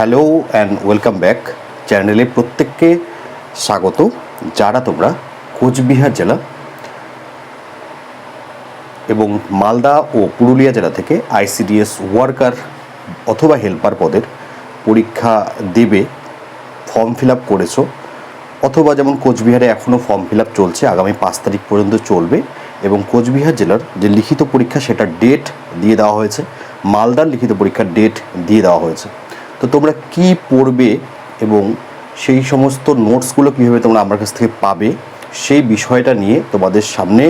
Hello and welcome back চ্যানেলে প্রত্যেককে স্বাগত। যারা তোমরা কোচবিহার জেলা এবং মালদা ও পুরুলিয়া জেলা থেকে আইসিডিএস ওয়ার্কার অথবা হেল্পার পদের পরীক্ষা দেবে, ফর্ম ফিল আপ করেছ, অথবা যেমন কোচবিহারে এখনও ফর্ম ফিল আপ চলছে, আগামী পাঁচ তারিখ পর্যন্ত চলবে এবং কোচবিহার জেলার যে লিখিত পরীক্ষা সেটার ডেট দিয়ে দেওয়া হয়েছে, মালদার লিখিত পরীক্ষার ডেট দিয়ে দেওয়া হয়েছে। তো তোমরা কি পড়বে এবং সেই সমস্ত নোটসগুলো কীভাবে তোমরা আমার কাছ থেকে পাবে, সেই বিষয়টা নিয়ে তোমাদের সামনে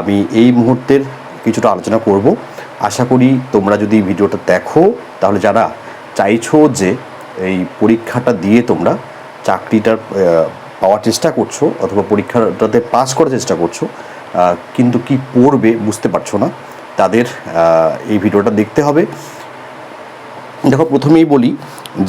আমি এই মুহূর্তের কিছুটা আলোচনা করব। আশা করি তোমরা যদি ভিডিওটা দেখো, তাহলে যারা চাইছো যে এই পরীক্ষাটা দিয়ে তোমরা চাকরিটার পাওয়ার চেষ্টা করছ অথবা পরীক্ষাটাতে পাস করার চেষ্টা করছ কিন্তু কি পড়বে বুঝতে পারছ না, তাদের এই ভিডিওটা দেখতে হবে। দেখো, প্রথমেই বলি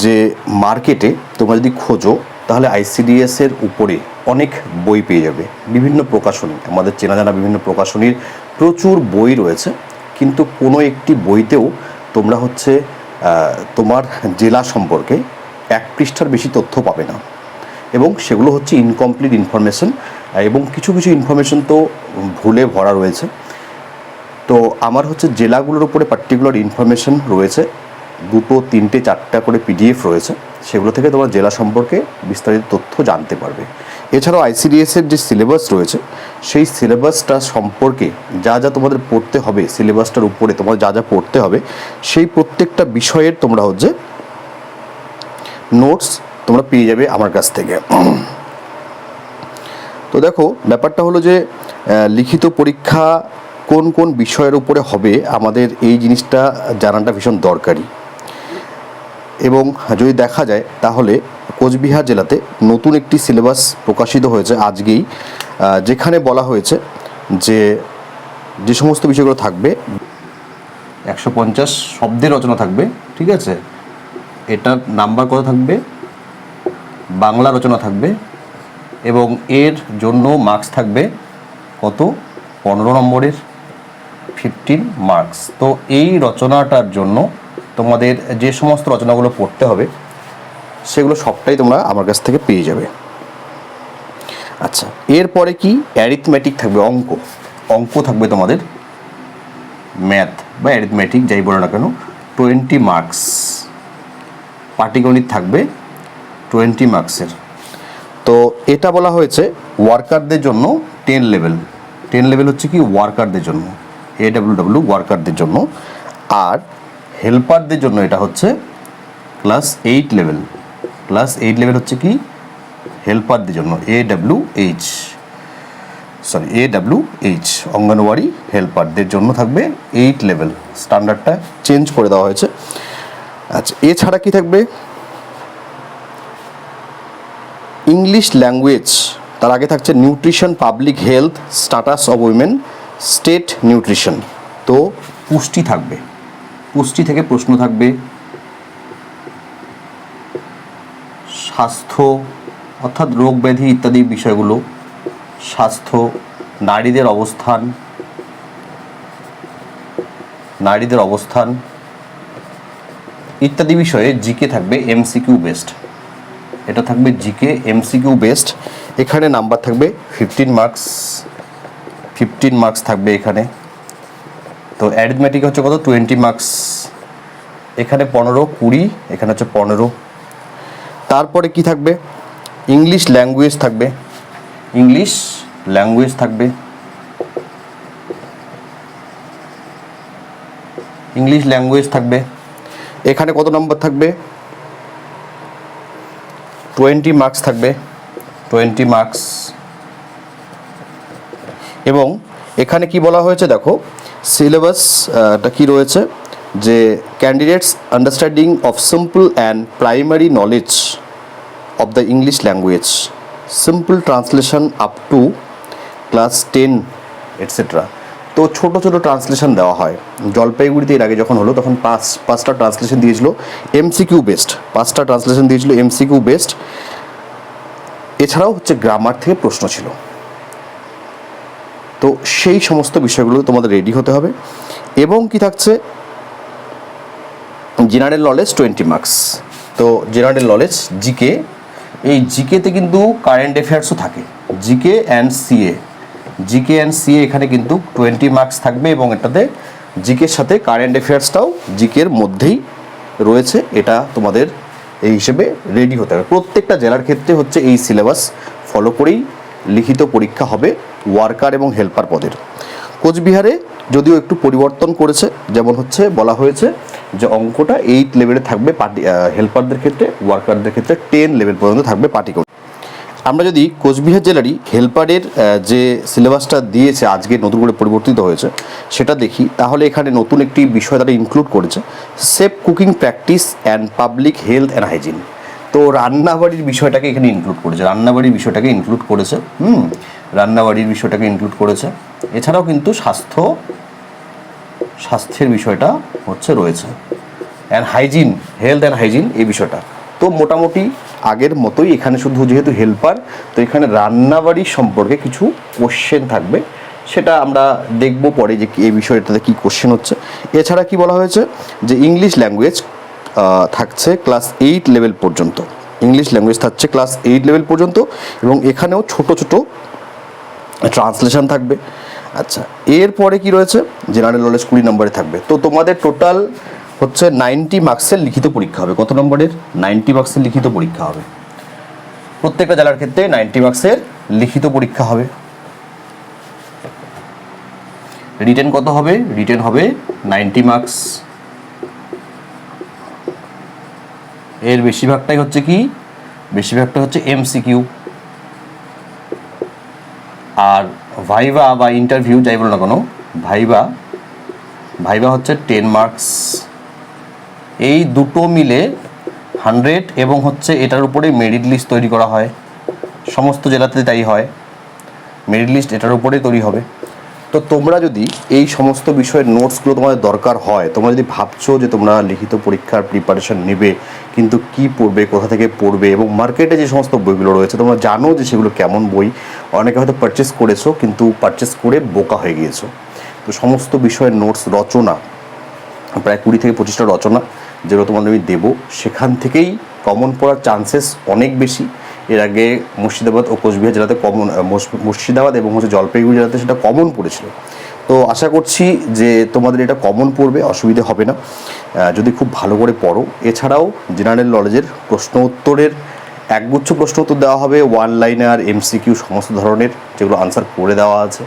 যে মার্কেটে তোমরা যদি খোঁজো, তাহলে আইসিডিএস এর উপরে অনেক বই পেয়ে যাবে। বিভিন্ন প্রকাশনী, আমাদের চেনা জানা বিভিন্ন প্রকাশনীর প্রচুর বই রয়েছে, কিন্তু কোনো একটি বইতেও তোমরা হচ্ছে তোমার জেলা সম্পর্কে এক পৃষ্ঠার বেশি তথ্য পাবে না। এবং সেগুলো হচ্ছে ইনকমপ্লিট ইনফরমেশন এবং কিছু কিছু ইনফরমেশন তো ভুলে ভরা রয়েছে। তো আমার হচ্ছে জেলাগুলোর উপরে পার্টিকুলার ইনফরমেশন রয়েছে। দুটো, তিনটে, চারটা করে পিডিএফ রয়েছে, সেগুলো থেকে তোমরা জেলা সম্পর্কে বিস্তারিত তথ্য জানতে পারবে। এছাড়াও আইসিডিএস এর যে সিলেবাস রয়েছে, সেই সিলেবাসটা সম্পর্কে যা যা তোমাদের পড়তে হবে সিলেবাসটার উপরে তোমার যা যা পড়তে হবে, সেই প্রত্যেকটা বিষয়ের তোমরা হচ্ছে নোটস তোমরা পেয়ে যাবে আমার কাছ থেকে। তো দেখো, ব্যাপারটা হলো যে লিখিত পরীক্ষা কোন কোন বিষয়ের উপরে হবে, আমাদের এই জিনিসটা জানাটা ভীষণ দরকারি। এবং যদি দেখা যায়, তাহলে কোচবিহার জেলাতে নতুন একটি সিলেবাস প্রকাশিত হয়েছে আজকেই যেখানে বলা হয়েছে যে যে সমস্ত বিষয়গুলো থাকবে, একশো পঞ্চাশ শব্দের রচনা থাকবে, ঠিক আছে? এটার নাম্বার কত থাকবে? বাংলা রচনা থাকবে এবং এর জন্য মার্কস থাকবে কত? পনেরো নম্বরের ফিফটিন মার্কস তো এই রচনাটার জন্য তোমাদের যে সমস্ত রচনাগুলো পড়তে হবে, সেগুলো সবটাই তোমরা আমার কাছ থেকে পেয়ে যাবে। আচ্ছা এরপরে কি? অ্যারিথমেটিক থাকবে অঙ্ক। অঙ্ক থাকবে তোমাদের ম্যাথ বা অ্যারিথমেটিক যাই বলো না কেন টোয়েন্টি মার্কস পাটিগণিত থাকবে টোয়েন্টি মার্কসের তো এটা বলা হয়েছে ওয়ার্কারদের জন্য টেন লেভেল টেন লেভেল হচ্ছে কি? ওয়ার্কারদের জন্য। এ ডাব্লিউ ডাব্লিউ ওয়ার্কারদের জন্য। আর হেল্পারদের জন্য এটা হচ্ছে class eight level class eight level হচ্ছে কি? হেল্পারদের জন্য A W H sorry A W H anganwadi হেল্পারদের জন্য থাকবে এইট লেভেল স্ট্যান্ডার্ডটা চেঞ্জ করে দেওয়া হয়েছে। আচ্ছা এছাড়া কি থাকবে? ইংলিশ ল্যাঙ্গুয়েজ তার আগে থাকছে nutrition public health status of women state nutrition তো পুষ্টি থাকবে। পুষ্টি থেকে প্রশ্ন থাকবে, স্বাস্থ্য অর্থাৎ রোগ ব্যাধি ইত্যাদি বিষয়গুলো, স্বাস্থ্য, নারীদের অবস্থান নারীদের অবস্থান ইত্যাদি বিষয়ে জিকে থাকবে এমসিকিউ বেস্ট এটা থাকবে জিকে, এমসিকিউ বেস্ট এখানে নাম্বার থাকবে ফিফটিন মার্কস ফিফটিন মার্কস থাকবে এখানে। তো অ্যারিথমেটিক হচ্ছে কত? টোয়েন্টি মার্কস এখানে পনেরো, কুড়ি, এখানে হচ্ছে পনেরো। তারপরে কি থাকবে? ইংলিশ ল্যাঙ্গুয়েজ থাকবে। ইংলিশ ল্যাঙ্গুয়েজ থাকবে। ইংলিশ ল্যাঙ্গুয়েজ থাকবে। এখানে কত নম্বর থাকবে? টোয়েন্টি মার্কস থাকবে। টোয়েন্টি মার্কস এবং এখানে কি বলা হয়েছে দেখো? সিলেবাসটা কি রয়েছে? যে candidates understanding of simple and primary knowledge of the English language simple translation up to class ten etcetera তো ছোট ছোট ট্রান্সলেশন দেওয়া হয়। জলপাইগুড়িতে এর আগে যখন হলো, তখন পাঁচ, পাঁচটা ট্রান্সলেশন দিয়েছিল এমসিকিউ বেস্ট পাঁচটা ট্রান্সলেশন দিয়েছিল এমসিকিউ বেস্ট এছাড়াও হচ্ছে গ্রামার থেকে প্রশ্ন ছিল। তো সেই সমস্ত বিষয়গুলো তোমাদের রেডি হতে হবে। এবং কি থাকছে? জেনারেল নলেজ টোয়েন্টি মার্কস তো জেনারেল নলেজ জিকে এই জিকেতে কিন্তু কারেন্ট অ্যাফেয়ার্সও থাকে। GK and CA GK and CA এখানে কিন্তু টোয়েন্টি মার্কস থাকবে এবং এটাতে জিকের সাথে কারেন্ট অ্যাফেয়ার্সটাও জিকের মধ্যেই রয়েছে। এটা তোমাদের এই হিসেবে রেডি হতে হবে। প্রত্যেকটা জেলার ক্ষেত্রে হচ্ছে এই সিলেবাস ফলো করেই লিখিত পরীক্ষা হবে। ওয়ার্কার এবং হেল্পার পদের। কোচবিহারে যদিও একটু পরিবর্তন করেছে, যেমন হচ্ছে বলা হয়েছে যে অঙ্কটা এইট লেভেলে থাকবে পার্টি হেল্পারদের ক্ষেত্রে, ওয়ার্কারদের ক্ষেত্রে টেন লেভেল পর্যন্ত থাকবে পার্টি আমরা যদি কোচবিহার জেলারই হেল্পারের যে সিলেবাসটা দিয়েছে, আজকে নতুন করে পরিবর্তিত হয়েছে, সেটা দেখি, তাহলে এখানে নতুন একটি বিষয় তারা ইনক্লুড করেছে safe cooking practice and public health and hygiene তো রান্নাবাড়ির বিষয়টাকে এখানে ইনক্লুড করেছে, রান্নাবাড়ির বিষয়টাকে ইনক্লুড করেছে, হুম? রান্নাবাড়ির বিষয়টাকে ইনক্লুড করেছে। এছাড়াও কিন্তু স্বাস্থ্য, স্বাস্থ্যের বিষয়টা হচ্ছে রয়েছে। And hygiene health and hygiene এই বিষয়টা। তো মোটামুটি আগের মতোই এখানে শুধু যেহেতু হেল্পার তো এখানে রান্নাবাড়ি সম্পর্কে কিছু কোশ্চেন থাকবে। সেটা আমরা দেখব পরে যে এই বিষয়টাতে কী কোশ্চেন হচ্ছে। এছাড়া কি বলা হয়েছে? যে ইংলিশ ল্যাঙ্গুয়েজ থাকছে ক্লাস এইট লেভেল পর্যন্ত। ইংলিশ ল্যাঙ্গুয়েজ থাকছে ক্লাস এইট লেভেল পর্যন্ত এবং এখানেও ছোট ছোট ট্রান্সলেশন থাকবে। আচ্ছা এরপরে কি রয়েছে? জেনারেল নলেজ কুড়ি নম্বরে থাকবে। তো তোমাদের টোটাল হচ্ছে নাইনটি মার্কসের লিখিত পরীক্ষা হবে। কত নম্বরের? নাইনটি মার্কসের লিখিত পরীক্ষা হবে। প্রত্যেকটা জেলার ক্ষেত্রে নাইনটি মার্কসের লিখিত পরীক্ষা হবে। রিটেন কত হবে? রিটেন হবে নাইনটি মার্কস এর বেশিরভাগটাই হচ্ছে কি? বেশিরভাগটা হচ্ছে এমসিকিউ আর ভাইভা বা ইন্টারভিউ যাই বলো না কোনো, ভাইভা ভাইভা হচ্ছে টেন মার্কস এই দুটো মিলে হান্ড্রেড এবং হচ্ছে এটার উপরে মেরিট লিস্ট তৈরি করা হয়। সমস্ত জেলাতে তাই হয়। মেরিট লিস্ট এটার উপরে তৈরি হবে। তো তোমরা যদি এই সমস্ত বিষয়ের নোটসগুলো তোমাদের দরকার হয়, তোমরা যদি ভাবছ যে তোমরা লিখিত পরীক্ষার প্রিপারেশন নেবে, কিন্তু কি পড়বে, কোথা থেকে পড়বে এবং মার্কেটে যে সমস্ত বইগুলো রয়েছে, তোমরা জানো যে সেগুলো কেমন বই। অনেকে হয়তো পারচেস করেছ, কিন্তু পারচেস করে বোকা হয়ে গিয়েছো। তো সমস্ত বিষয়ের নোটস রচনা, প্রায় কুড়ি থেকে পঁচিশটা রচনা, যেগুলো তোমাদের আমি দেবো, সেখান থেকেই কমন পড়ার চান্সেস অনেক বেশি। এর আগে মুর্শিদাবাদ ও কোচবিহার জেলাতে কমন মুর্শিদাবাদ এবং হচ্ছে জলপাইগুড়ি জেলাতে সেটা কমন পড়েছিল। তো আশা করছি যে তোমাদের এটা কমন পড়বে, অসুবিধে হবে না। যদি খুব ভালো করে পড়ো। এছাড়াও জেনারেল নলেজের প্রশ্ন উত্তরের একগুচ্ছ প্রশ্ন উত্তর দেওয়া হবে ওয়ান লাইনার এমসিকিউ সমস্ত ধরনের যেগুলো আনসার করে দেওয়া আছে।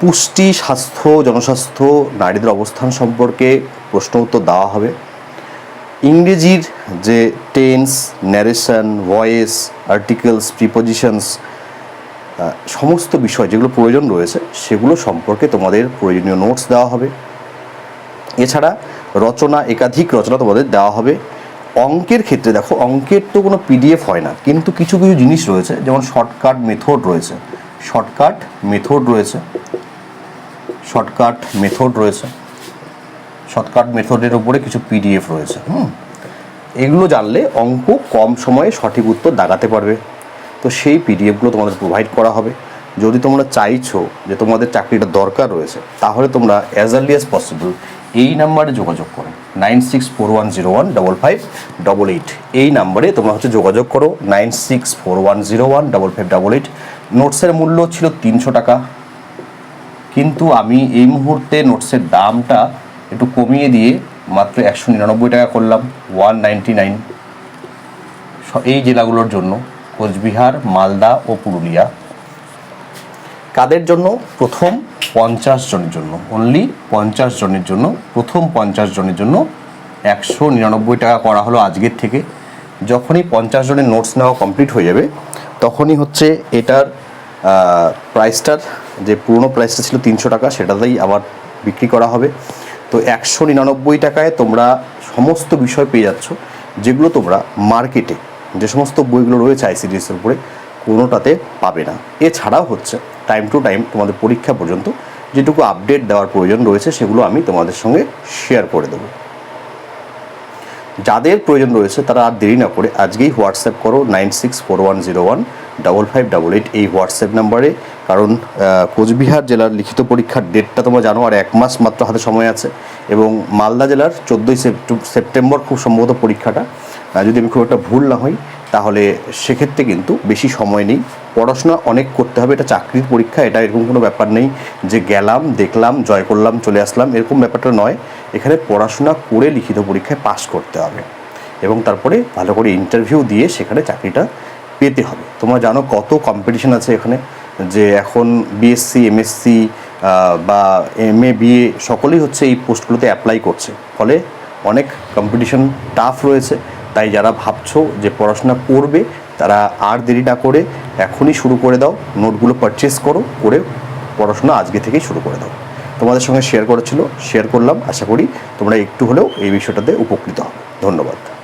পুষ্টি, স্বাস্থ্য, জনস্বাস্থ্য, নারীদের অবস্থান সম্পর্কে প্রশ্ন উত্তর দেওয়া হবে। ইংরেজির যে tense narration voice articles prepositions সমস্ত বিষয় যেগুলো প্রয়োজন রয়েছে, সেগুলো সম্পর্কে তোমাদের প্রয়োজনীয় নোটস দেওয়া হবে। এছাড়া রচনা, একাধিক রচনা তোমাদের দেওয়া হবে। অঙ্কের ক্ষেত্রে দেখো, অঙ্কের তো কোনো পিডিএফ হয় না, কিন্তু কিছু কিছু জিনিস রয়েছে, যেমন শর্টকাট মেথড রয়েছে। শর্টকাট মেথড রয়েছে। শর্টকাট মেথড রয়েছে। শর্টকাট মেথডের উপরে কিছু পিডিএফ রয়েছে, হুম? এগুলো জানলে অঙ্ক কম সময়ে সঠিক উত্তর দাগাতে পারবে। তো সেই পিডিএফগুলো তোমাদের প্রোভাইড করা হবে। যদি তোমরা চাইছো যে তোমাদের চাকরিটা দরকার রয়েছে, তাহলে তোমরা অ্যাজ আর্লি অ্যাজ পসিবল এই নাম্বারে যোগাযোগ করো। Nine six four one zero one double five double eight এই নাম্বারে তোমরা হচ্ছে যোগাযোগ করো। Nine six four one zero one double five double eight নোটসের মূল্য ছিল তিনশো টাকা। কিন্তু আমি এই মুহূর্তে নোটসের দামটা একটু কমিয়ে দিয়ে মাত্র একশো নিরানব্বই টাকা করলাম ওয়ান নাইনটি নাইন এই জেলাগুলোর জন্য কোচবিহার, মালদা ও পুরুলিয়া। কাদের জন্য? প্রথম পঞ্চাশ জনের জন্য। অনলি পঞ্চাশ জনের জন্য, প্রথম পঞ্চাশ জনের জন্য একশো নিরানব্বই টাকা করা হলো আজকের থেকে। যখনই পঞ্চাশ জনের নোটস নেওয়া কমপ্লিট হয়ে যাবে, তখনই হচ্ছে এটার প্রাইসটার যে পুরনো প্রাইসটা ছিল তিনশো টাকা, সেটাতেই আবার বিক্রি করা হবে। তো একশো নিরানব্বই টাকায় তোমরা সমস্ত বিষয় পেয়ে যাচ্ছ, যেগুলো তোমরা মার্কেটে, যে সমস্ত বইগুলো রয়েছে আইসিডিএসের উপরে, কোনোটাতে পাবে না। এছাড়াও হচ্ছে টাইম টু টাইম তোমাদের পরীক্ষা পর্যন্ত যেটুকু আপডেট দেওয়ার প্রয়োজন রয়েছে, সেগুলো আমি তোমাদের সঙ্গে শেয়ার করে দেবো। যাদের প্রয়োজন রয়েছে তারা আর দেরি না করে আজকেই হোয়াটসঅ্যাপ করো nine six four one zero one double five double eight এই হোয়াটসঅ্যাপ নাম্বারে। কারণ কোচবিহার জেলার লিখিত পরীক্ষার ডেটটা তোমরা জানো আর এক মাস মাত্র হাতে সময় আছে এবং মালদা জেলার চোদ্দোই সেপ্টেম্বর খুব সম্ভবত পরীক্ষাটা। যদি আমি খুব একটা ভুল না হই তাহলে সেক্ষেত্রে কিন্তু বেশি সময় নেই। পড়াশোনা অনেক করতে হবে, এটা চাকরির পরীক্ষা, এটা এরকম কোনো ব্যাপার নেই যে গেলাম, দেখলাম, জয় করলাম, চলে আসলাম, এরকম ব্যাপারটা নয়। এখানে পড়াশোনা করে লিখিত পরীক্ষায় পাশ করতে হবে এবং তারপরে ভালো করে ইন্টারভিউ দিয়ে সেখানে চাকরিটা পেতে হবে। তোমরা জানো কত কম্পিটিশন আছে এখানে যে এখন বিএসসি এমএসসি বা এম এ বিএ সকলেই হচ্ছে এই পোস্টগুলোতে অ্যাপ্লাই করছে। ফলে অনেক কম্পিটিশন টাফ রয়েছে। তাই যারা ভাবছ যে পড়াশোনা করবে, তারা আর দেরি না করে এখনই শুরু করে দাও, নোটগুলো পারচেস করো, করে পড়াশোনা আজকে থেকেই শুরু করে দাও। তোমাদের সঙ্গে শেয়ার করেছিল শেয়ার করলাম, আশা করি তোমরা একটু হলেও এই বিষয়টাতে উপকৃত হবে। ধন্যবাদ।